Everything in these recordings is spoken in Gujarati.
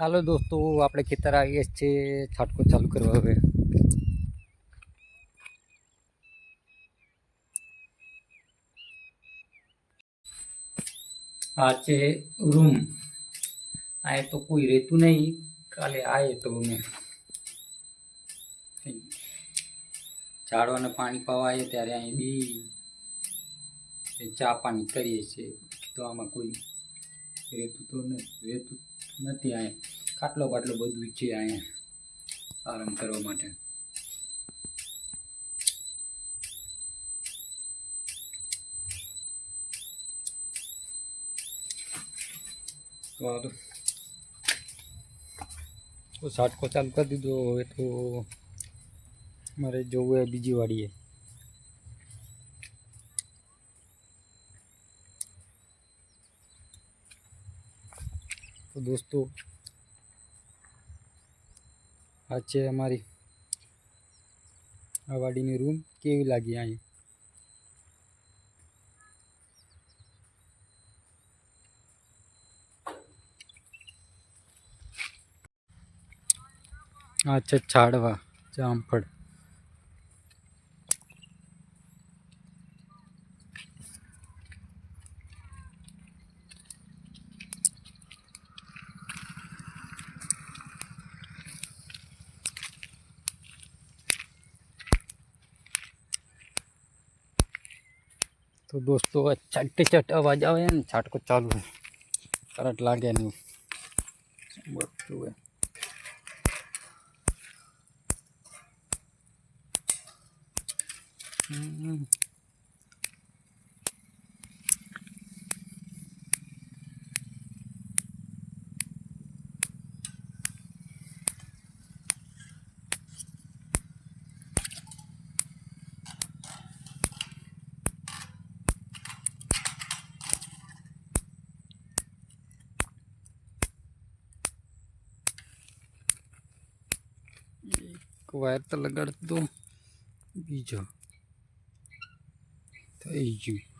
હાલો દોસ્તો, આપણે ખેતર આવીએ છીએ, છાટકો ચાલુ કરવા હવે. આ છે રૂમ. આ તો કોઈ રહેતું નહીં, કાલે આવીએ તો અમે. ઝાડવાને પાણી પાવા ત્યારે અહીં બી ચા પાણી કરીએ છીએ. તો આમાં કોઈ રહેતું તો નહીં રહેતું નથી અહીંયા ખાટલો બાટલો બધું છે અહીંયા આરામ કરવા માટે. તો આ તો તો છાટકો ચાલુ કરી દીધો. હવે તો મારે જવું એ બીજી વાડીએ. તો દોસ્તો આ છે અમારી આ વાડીની રૂમ કેવી લાગી અહીં આ છે છાડવા જામફળ તો દોસ્તો આ ચટ ચટ અવાજ આવે ને છાટકો ચાલુ હોય કરંટ લાગે નહીં બધું હોય હમ. એક વાયર તો લગાડ દો બીજો. થઈ ગયું.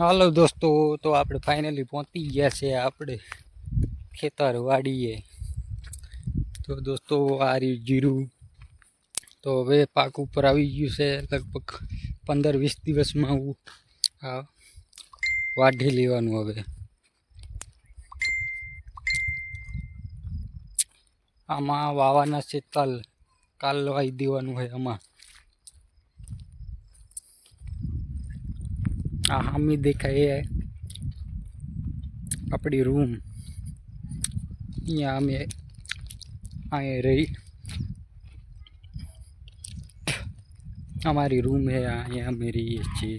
હાલો દોસ્તો, તો આપણે ફાઇનલી પહોંચી ગયા છે આપણે ખેતર વાડીએ તો દોસ્તો, આ રહ્યું જીરું. તો હવે પાક ઉપર આવી ગયું છે, લગભગ પંદર વીસ દિવસમાં હું આ વાઢી લેવાનું હવે. આમાં વાવાના છે કાલ વાવી દેવાનું હોય આમાં. આ હામી દેખાય એ આપણી રૂમ અહીંયા અમે અહીંયા રહી. અમારી રૂમ હે, અહીંયા અમે રહીએ છીએ.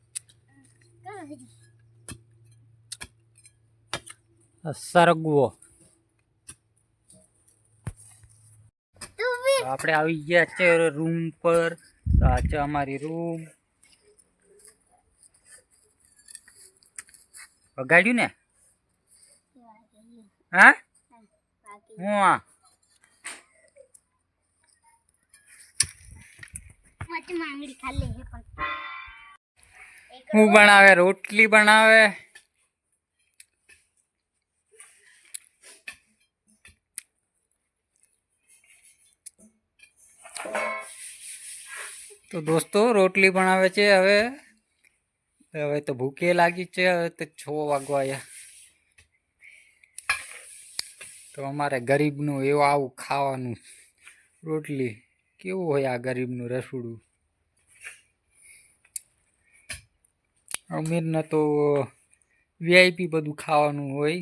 સરગવો. આપણે આવી ગયા છે રૂમ પર. તો આ છે અમારી રૂમ વગાડ્યું ને? હા? હું આ? માંગડી ખાલી હે પણ. હું બનાવે, રોટલી બનાવે. તો દોસ્તો, રોટલી બનાવે છે હવે. હવે તો ભૂખે લાગી છે, હવે તો છ વાગવા આવ્યા તો અમારે ગરીબનું એવું આવું ખાવાનું. રોટલી કેવું હોય આ ગરીબનું રસોડું? અમીરને તો વીઆઈપી બધું ખાવાનું હોય.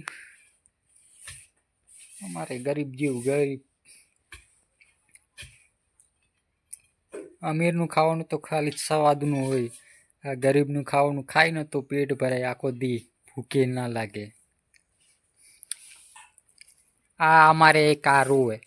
અમારે ગરીબ જેવું, ગરીબ. અમીરનું ખાવાનું તો ખાલી સ્વાદનું હોય. આ ગરીબનું ખાવાનું ખાય ને તો પેટ ભરાય, આખો દી ભૂખે ના લાગે. આ અમારે એક આ રોવે